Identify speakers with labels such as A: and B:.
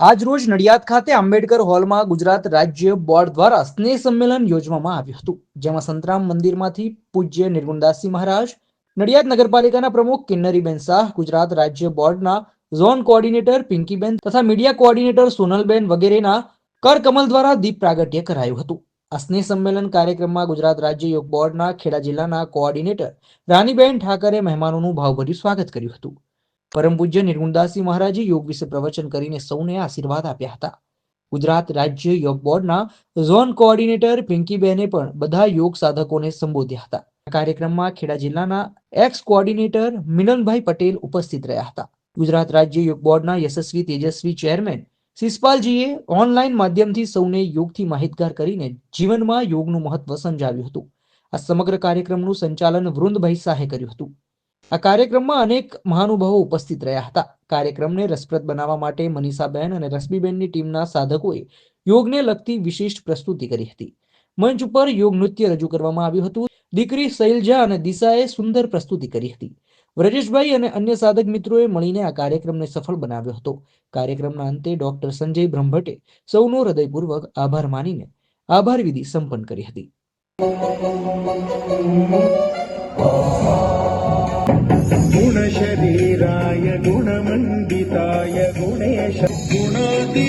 A: આજ રોજ નડિયાદ ખાતે આંબેડકર હોલમાં ગુજરાત રાજ્ય બોર્ડ દ્વારા સ્નેહ સંમેલન યોજવામાં આવ્યું હતું, જેમાં સંતરામ મંદિરમાંથી પૂજ્ય નિર્ગુણદાસજી મહારાજ, નડિયાદ નગરપાલિકાના પ્રમુખ કિન્નરીબેન શાહ, ગુજરાત રાજ્ય બોર્ડના ઝોન કોઓર્ડિનેટર પિંકીબેન તથા મીડિયા કોઓર્ડિનેટર સોનલબેન વગેરેના કરકમલ દ્વારા દીપ પ્રાગટ્ય કરાયું હતું. આ સ્નેહ સંમેલન કાર્યક્રમમાં ગુજરાત રાજ્ય યોગ બોર્ડના ખેડા જિલ્લાના કોઓર્ડિનેટર રાનીબેન ઠાકરે મહેમાનોનું ભાવભર્યું સ્વાગત કર્યું હતું. પરમ પૂજ્ય નિર્ગુણદાસજી મહારાજે યોગ વિશે પ્રવચન કરીને સૌને આશીર્વાદ આપ્યા હતા. ગુજરાત રાજ્ય યોગ બોર્ડના ઝોન કોઓર્ડિનેટર પિંકીબેને પણ બધા યોગ સાધકોને સંબોધ્યા હતા. કાર્યક્રમમાં ખેડા જિલ્લાના એક્સ કોઓર્ડિનેટર મિલનભાઈ પટેલ ઉપસ્થિત રહ્યા હતા. ગુજરાત રાજ્ય યોગ બોર્ડના યશસ્વી તેજસ્વી ચેરમેન શિષપાલજીએ ઓનલાઈન માધ્યમથી સૌને યોગથી માહિતગાર કરીને જીવનમાં યોગનું મહત્વ સમજાવ્યું હતું. આ સમગ્ર કાર્યક્રમનું સંચાલન વૃંદભાઈ શાહે કર્યું હતું. આ કાર્યક્રમમાં અનેક મહાનુભાવો ઉપસ્થિત રહ્યા હતા. કાર્યક્રમને રસપ્રદ બનાવવા માટે મનીષાબેન અને રશ્મિબેનની ટીમના સાધકોએ યોગને લગતી વિશિષ્ટ પ્રસ્તુતિ કરી હતી. મંચ ઉપર યોગ નૃત્ય રજૂ કરવામાં આવ્યું હતું. દીકરી શૈલજા અને દિશાએ સુંદર પ્રસ્તુતિ કરી હતી. વ્રજેશભાઈ અને અન્ય સાધક મિત્રોએ મળીને આ કાર્યક્રમને સફળ બનાવ્યો હતો. કાર્યક્રમના અંતે ડોક્ટર સંજય બ્રહ્મભટ્ટે સૌનો હૃદયપૂર્વક આભાર માનીને આભાર વિધિ સંપન્ન કરી હતી.
B: गुणशरीराय गुणमण्डिताय गुणेश गुणातीताय